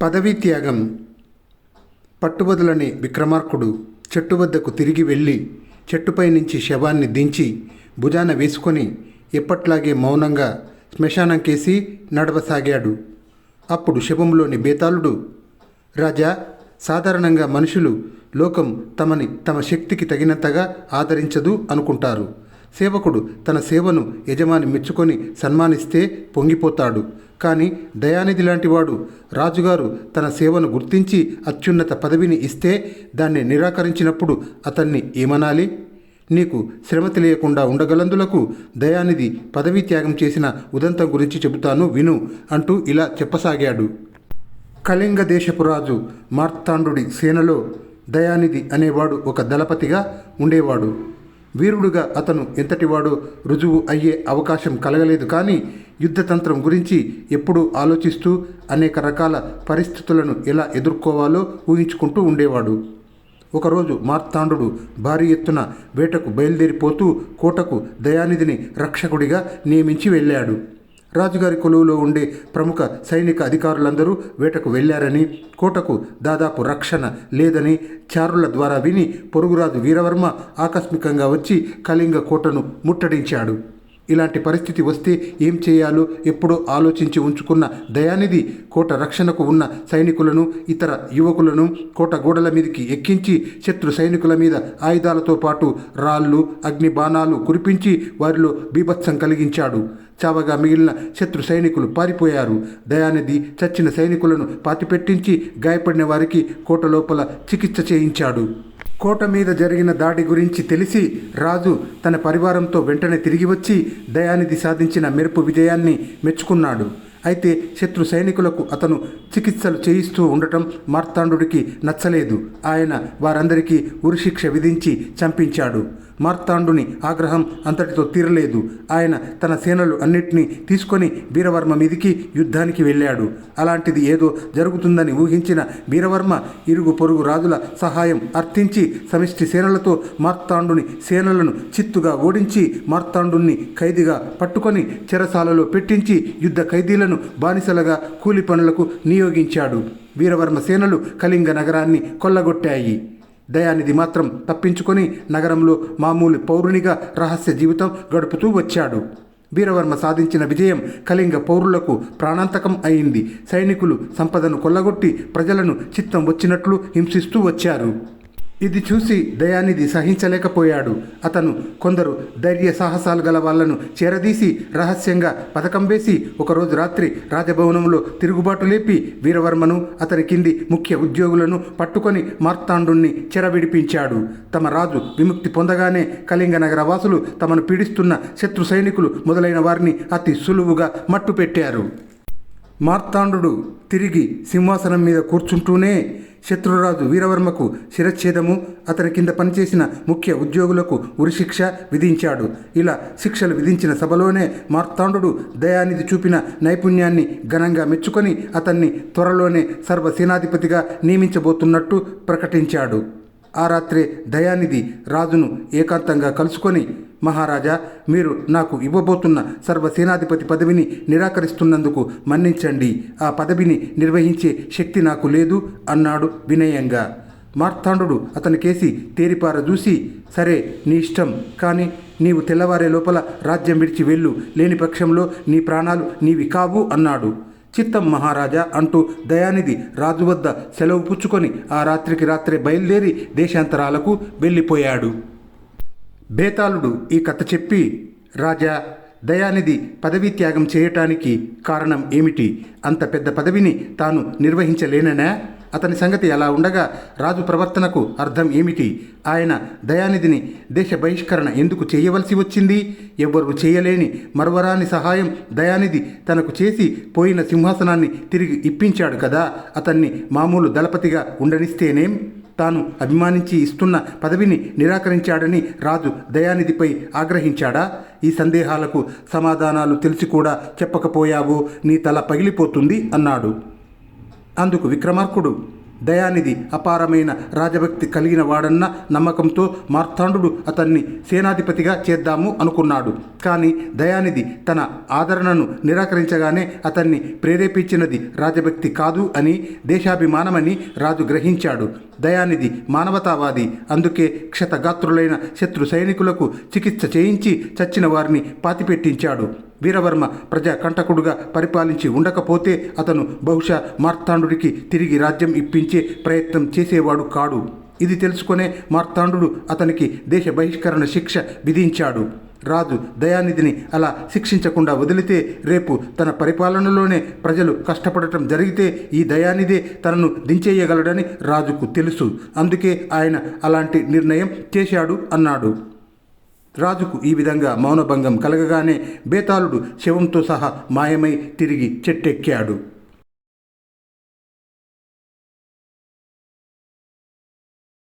పదవీ త్యాగం పట్టుబదులని విక్రమార్కుడు చెట్టు వద్దకు తిరిగి వెళ్ళి చెట్టుపై నుంచి శవాన్ని దించి భుజాన వేసుకొని ఎప్పట్లాగే మౌనంగా శ్మశానం కేసి నడవసాగాడు. అప్పుడు శవంలోని బేతాళుడు రాజా సాధారణంగా మనుషులు లోకం తమని తమ శక్తికి తగినంతగా ఆదరించదు అనుకుంటారు. సేవకుడు తన సేవను యజమాని మెచ్చుకొని సన్మానిస్తే పొంగిపోతాడు. కానీ దయానిధి లాంటివాడు రాజుగారు తన సేవను గుర్తించి అత్యున్నత పదవిని ఇస్తే దాన్ని నిరాకరించినప్పుడు అతన్ని ఏమనాలి? నీకు శ్రమ తెలియకుండా ఉండగలందులకు దయానిధి పదవీ త్యాగం చేసిన ఉదంతం గురించి చెబుతాను విను అంటూ ఇలా చెప్పసాగాడు. కళింగ దేశపు రాజు మార్తాండుడి సేనలో దయానిధి అనేవాడు ఒక దళపతిగా ఉండేవాడు. వీరుడుగా అతను ఎంతటివాడో రుజువు అయ్యే అవకాశం కలగలేదు. కానీ యుద్ధతంత్రం గురించి ఎప్పుడూ ఆలోచిస్తూ అనేక రకాల పరిస్థితులను ఎలా ఎదుర్కోవాలో ఊహించుకుంటూ ఉండేవాడు. ఒకరోజు మార్తాండుడు భారీ ఎత్తున వేటకు బయలుదేరిపోతూ కోటకు దయానిధిని రక్షకుడిగా నియమించి వెళ్ళాడు. రాజుగారి కొలువులో ఉండే ప్రముఖ సైనిక అధికారులందరూ వేటకు వెళ్ళారని కోటకు దాదాపు రక్షణ లేదని చారుల ద్వారా విని పొరుగురాజు వీరవర్మ ఆకస్మికంగా వచ్చి కళింగ కోటను ముట్టడించాడు. ఇలాంటి పరిస్థితి వస్తే ఏం చేయాలో ఎప్పుడో ఆలోచించి ఉంచుకున్న దయానిధి కోట రక్షణకు ఉన్న సైనికులను ఇతర యువకులను కోట గోడల మీదకి ఎక్కించి శత్రు సైనికుల మీద ఆయుధాలతో పాటు రాళ్ళు అగ్ని బాణాలు కురిపించి వారిలో బీభత్సం కలిగించాడు. చావగా మిగిలిన శత్రు సైనికులు పారిపోయారు. దయానిధి చచ్చిన సైనికులను పాతిపెట్టించి గాయపడిన వారికి కోట లోపల చికిత్స చేయించాడు. కోట మీద జరిగిన దాడి గురించి తెలిసి రాజు తన పరివారంతో వెంటనే తిరిగి వచ్చి దయానిధి సాధించిన మెరుపు విజయాన్ని మెచ్చుకున్నాడు. అయితే శత్రు సైనికులకు అతను చికిత్సలు చేయిస్తూ ఉండటం మార్తాండుడికి నచ్చలేదు. ఆయన వారందరికీ ఉరిశిక్ష విధించి చంపించాడు. మార్తాండుని ఆగ్రహం అంతటితో తీరలేదు. ఆయన తన సేనలు అన్నిటినీ తీసుకొని వీరవర్మ మీదికి యుద్ధానికి వెళ్ళాడు. అలాంటిది ఏదో జరుగుతుందని ఊహించిన వీరవర్మ ఇరుగు పొరుగు రాజుల సహాయం అర్థించి సమిష్టి సేనలతో మార్తాండుని సేనలను చిత్తుగా ఓడించి మార్తాండుని ఖైదీగా పట్టుకొని చెరసాలలో పెట్టించి యుద్ధ ఖైదీలను బానిసలుగా కూలి పనులకు నియోగించాడు. వీరవర్మ సేనలు కళింగ నగరాన్ని కొల్లగొట్టాయి. దయానిధి మాత్రం తప్పించుకొని నగరంలో మామూలు పౌరునిగా రహస్య జీవితం గడుపుతూ వచ్చాడు. వీరవర్మ సాధించిన విజయం కళింగ పౌరులకు ప్రాణాంతకం అయింది. సైనికులు సంపదను కొల్లగొట్టి ప్రజలను చిత్తం వచ్చినట్లు హింసిస్తూ వచ్చారు. ఇది చూసి దయానిధి సహించలేకపోయాడు. అతను కొందరు ధైర్య సాహసాలు గల వాళ్ళను చేరదీసి రహస్యంగా పథకం వేసి ఒకరోజు రాత్రి రాజభవనంలో తిరుగుబాటు లేపి వీరవర్మను అతని కింది ముఖ్య ఉద్యోగులను పట్టుకొని మార్తాండుణ్ణి చెరవిడిపించాడు. తమ రాజు విముక్తి పొందగానే కళింగ నగర వాసులు తమను పీడిస్తున్న శత్రు సైనికులు మొదలైన వారిని అతి సులువుగా మట్టుపెట్టారు. మార్తాండు తిరిగి సింహాసనం మీద కూర్చుంటూనే శత్రురాజు వీరవర్మకు శిరచ్ఛేదము అతని కింద పనిచేసిన ముఖ్య ఉద్యోగులకు ఉరిశిక్ష విధించాడు. ఇలా శిక్షలు విధించిన సభలోనే మార్తాండు దయానిధి చూపిన నైపుణ్యాన్ని ఘనంగా మెచ్చుకొని అతన్ని త్వరలోనే సర్వసేనాధిపతిగా నియమించబోతున్నట్టు ప్రకటించాడు. ఆ రాత్రే దయానిధి రాజును ఏకాంతంగా కలుసుకొని మహారాజా మీరు నాకు ఇవ్వబోతున్న సర్వసేనాధిపతి పదవిని నిరాకరిస్తున్నందుకు మన్నించండి. ఆ పదవిని నిర్వహించే శక్తి నాకు లేదు అన్నాడు వినయంగా. మార్తాండు అతని కేసి తేరిపార చూసి సరే నీ ఇష్టం కానీ నీవు తెల్లవారే లోపల రాజ్యం విడిచి వెళ్ళు లేని పక్షంలో నీ ప్రాణాలు నీవి కావు అన్నాడు. చిత్తం మహారాజా అంటూ దయానిధి రాజు వద్ద సెలవు పుచ్చుకొని ఆ రాత్రికి రాత్రే బయలుదేరి దేశాంతరాలకు వెళ్ళిపోయాడు. బేతాళుడు ఈ కథ చెప్పి రాజా దయానిధి పదవీ త్యాగం చేయటానికి కారణం ఏమిటి? అంత పెద్ద పదవిని తాను నిర్వహించలేననే? అతని సంగతి అలా ఉండగా రాజు ప్రవర్తనకు అర్థం ఏమిటి? ఆయన దయానిధిని దేశ బహిష్కరణ ఎందుకు చేయవలసి వచ్చింది? ఎవ్వరు చేయలేని మరవరాని సహాయం దయానిధి తనకు చేసి పోయిన సింహాసనాన్ని తిరిగి ఇప్పించాడు కదా అతన్ని మామూలు దళపతిగా ఉండనిస్తేనేం? తాను అభిమానించి ఇస్తున్న పదవిని నిరాకరించాడని రాజు దయానిధిపై ఆగ్రహించాడా? ఈ సందేహాలకు సమాధానాలు తెలిసి కూడా చెప్పకపోయావో నీ తల పగిలిపోతుంది అన్నాడు. అందుకు విక్రమార్కుడు దయానిధి అపారమైన రాజభక్తి కలిగిన వాడన్న నమ్మకంతో మార్తాండు అతన్ని సేనాధిపతిగా చేద్దాము అనుకున్నాడు. కానీ దయానిధి తన ఆదరణను నిరాకరించగానే అతన్ని ప్రేరేపించినది రాజభక్తి కాదు అని దేశాభిమానమని రాజు గ్రహించాడు. దయానిధి మానవతావాది. అందుకే క్షతగాత్రులైన శత్రు సైనికులకు చికిత్స చేయించి చచ్చిన వారిని పాతిపెట్టించాడు. వీరవర్మ ప్రజా కంటకుడుగా పరిపాలించి ఉండకపోతే అతను బహుశా మార్తాండుడికి తిరిగి రాజ్యం ఇప్పించే ప్రయత్నం చేసేవాడు కాడు. ఇది తెలుసుకునే మార్తాండు అతనికి దేశ బహిష్కరణ శిక్ష విధించాడు. రాజు దయానిధిని అలా శిక్షించకుండా వదిలితే రేపు తన పరిపాలనలోనే ప్రజలు కష్టపడటం జరిగితే ఈ దయానిధే తనను దించేయగలడని రాజుకు తెలుసు. అందుకే ఆయన అలాంటి నిర్ణయం చేశాడు అన్నాడు. రాజుకు ఈ విధంగా మౌనభంగం కలగగానే బేతాళుడు శవంతో సహా మాయమై తిరిగి చెట్టెక్కాడు.